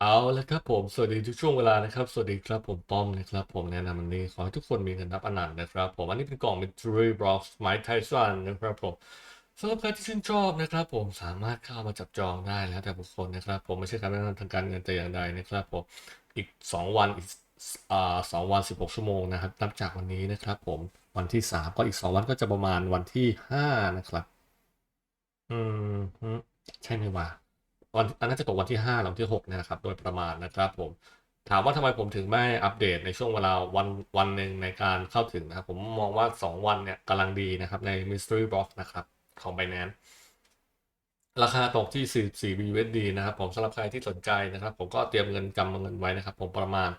เอาละครับผม สวัสดีทุกช่วงเวลานะครับ สวัสดีครับผมป้อมนะครับ ผมแนะนำวันนี้ขอให้ทุกคนมีเงินนับอนันต์นะครับ ผมอันนี้เป็นกล่อง Mystery Box ไม้ไทสันนะครับผมสำหรับใครที่ชื่นชอบนะครับ ผมสามารถเข้ามาจับจองได้แล้วแต่บุคคลนะครับ ผมไม่ใช่การแนะนำทางการเงินแต่อย่างใดนะครับผมอีก 2 วันอีกอ่าสองวัน16 ชั่วโมงนะครับนับจากวันนี้นะครับ ผมวันที่ 3 ก็อีก 2 วันก็จะประมาณวันที่5นะครับ อืมใช่ไหมวะ วันอันน่าจะตกวันที่ห้าหรือวันที่หกนะครับ โดยประมาณนะครับผม ถามว่าทำไมผมถึงไม่อัปเดตในช่วงเวลาวันวันหนึ่งในการเข้าถึงนะครับ ผมมองว่า 2 วันเนี่ยกำลังดีนะครับใน Mystery Box นะครับของ Binance ราคาตกที่ 44 BUSD นะครับ ผมสำหรับใครที่สนใจนะครับ ผมก็เตรียมเงินกำเงินไว้นะครับ ผมประมาณ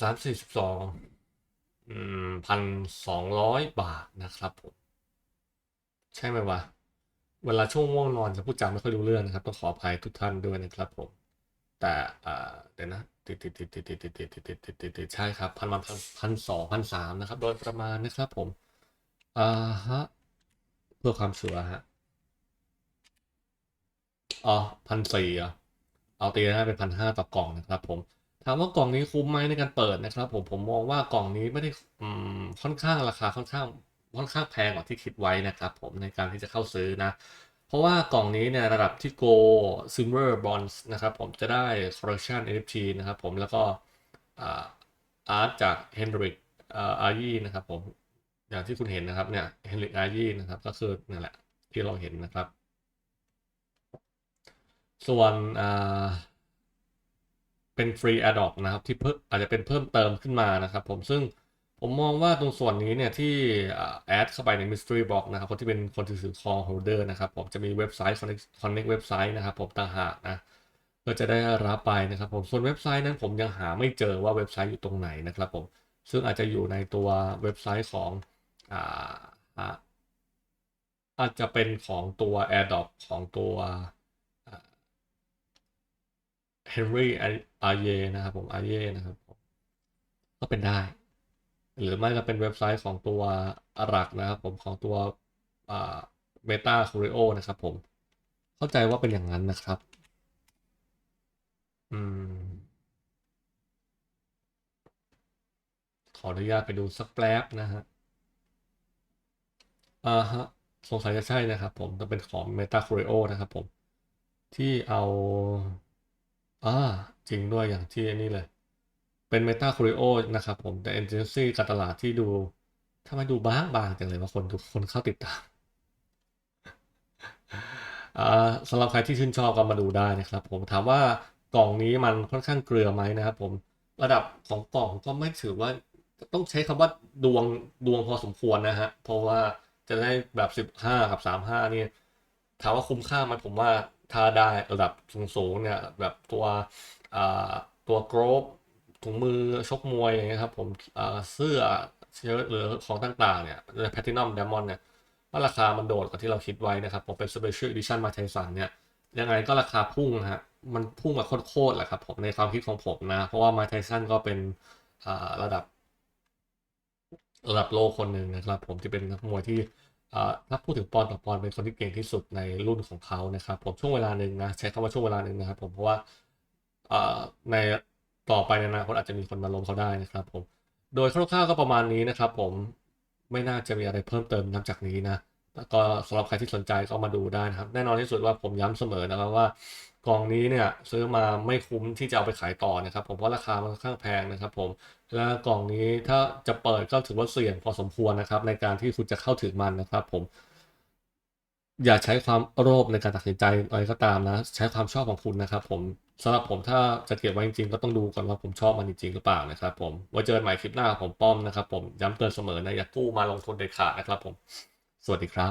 3 42อืมพันสองร้อยบาทนะครับผม ใช่ไหมวะ เวลาช่วงง่วงนอนจะพูดจาไม่ค่อยรู้เรื่องนะครับต้องขออภัยทุกท่านด้วยนะครับผม แต่เดี๋ยวนะติดติดติดติดติดติดติดติดติดติดติดติดใช่ครับพันมาพันพันสองพันสามนะครับ โดยประมาณนะครับผมอ่าฮะเพื่อความชัวร์ฮะอ๋อพันสี่อะเอาตีได้เป็นพันห้าต่อกล่องนะครับ ผมถามว่ากล่องนี้คุ้มไหมในการเปิดนะครับ ผมผมมองว่ากล่องนี้ไม่ได้อืมค่อนข้างราคาค่อนข้าง ค่อนข้างแพงกว่าที่คิดไว้นะครับผมในการที่จะเข้าซื้อนะ เพราะว่ากล่องนี้เนี่ยระดับที่ Go Silver Bronze นะครับผมจะได้ Collection NFT นะครับผมแล้วก็อาร์ตจาก henrik อาร์ยีนะครับผมอย่างที่คุณเห็นนะครับเนี่ย henrik อาร์ยีนะครับก็คือนั่นแหละที่เราเห็นนะครับ ส่วนเป็นฟรี Adopt นะครับที่เพิ่มอาจจะเป็นเพิ่มเติมขึ้นมานะครับผมซึ่ง ผมมองว่าตรงส่วนนี้เนี่ยที่แอดเข้าไปใน Mystery Box นะครับคนที่เป็นคนที่ถือ Call Holder นะครับผมจะมีเว็บไซต์ Connect Connect เว็บไซต์นะครับผมต่างหากนะเพื่อจะได้รับไปนะครับผมส่วนเว็บไซต์นั้นผมยังหาไม่เจอว่าเว็บไซต์อยู่ตรงไหนนะครับผมซึ่งอาจจะอยู่ในตัวเว็บไซต์ของอ่าอาจจะเป็นของตัว AirDrop ของตัวเฮนรี่อาเยนะครับผมอาเยนะครับผมก็เป็นได้ หรือไม่ก็เป็นเว็บไซต์ของตัวอารักนะครับผมของตัวเบต้าคูริโอนะครับผม เข้าใจว่าเป็นอย่างนั้นนะครับ อืม ขออนุญาตไปดูสักแป๊บนะฮะอ่าฮะสงสัยจะใช่นะครับผมต้องเป็นของ Meta c u r i o นะครับผม ที่เอาอ่าจริงด้วยอย่างที่นี่เลย เป็น Meta c u r i o นะครับผมแต่ Agency การตลาดที่ดูทำไมดูบางบางจังเลยว่าคนทุกคนเข้าติดตามสำหรับใครที่ชื่นชอบก็มาดูได้นะครับ ผมถามว่ากล่องนี้มันค่อนข้างเกลือไหมนะครับผมระดับของกล่องก็ไม่ถือว่าต้องใช้คำว่าดวงดวงพอสมควรนะฮะ เพราะว่าจะได้แบบ15กับ35นี่ถามว่าคุ้มค่าไหมผมว่าถ้าได้ระดับสูงๆเนี่ยแบบตัวตัวกรอบ ถุงมือชกมวยอย่างเงี้ยครับผมเสื้อเชิ้ตหรือของต่างๆเนี่ยแพทินัมไดมอนเนี่ยว่าราคามันโดดกว่าที่เราคิดไว้นะครับผมเป็น Special Edition มาไทสันเนี่ยยังไงก็ราคาพุ่งนะฮะมันพุ่งมาโคตรๆแหละครับผมในความคิดของผมนะ เพราะว่ามาไทสันก็เป็นระดับ ระดับโลกคนหนึ่งนะครับ ผมที่เป็นนักมวยที่ถ้าพูดถึงปอนด์ต่อปอนด์เป็นคนที่เก่งที่สุดในรุ่นของเขานะครับ ผมช่วงเวลาหนึ่งนะใช้คำว่าช่วงเวลาหนึ่งนะครับ ผมเพราะว่าใน ต่อไปในอนาคตอาจจะมีคนมาล้มเขาได้นะครับผม โดยคร่าวๆก็ประมาณนี้นะครับผมไม่น่าจะมีอะไรเพิ่มเติมนับจากนี้นะแล้วก็สำหรับใครที่สนใจก็มาดูได้นะครับ แน่นอนที่สุดว่าผมย้ำเสมอนะครับว่ากล่องนี้เนี่ยซื้อมาไม่คุ้มที่จะเอาไปขายต่อนะครับ ผมเพราะราคามันค่อนข้างแพงนะครับผมและกล่องนี้ถ้าจะเปิดก็ถือว่าเสี่ยงพอสมควรนะครับ ในการที่คุณจะเข้าถึงมันนะครับผม อย่าใช้ความโลภในการตัดสินใจอะไรก็ตามนะ ใช้ความชอบของคุณนะครับผม สำหรับผมถ้าจะเก็บไว้จริงๆก็ต้องดูก่อนว่าผมชอบมันจริงๆหรือเปล่านะครับผมไว้เจอกันใหม่คลิปหน้าผมป้อมนะครับผมย้ำเตือนเสมอนะอย่ากู้มาลงทุนเด็ดขาดนะครับผมสวัสดีครับ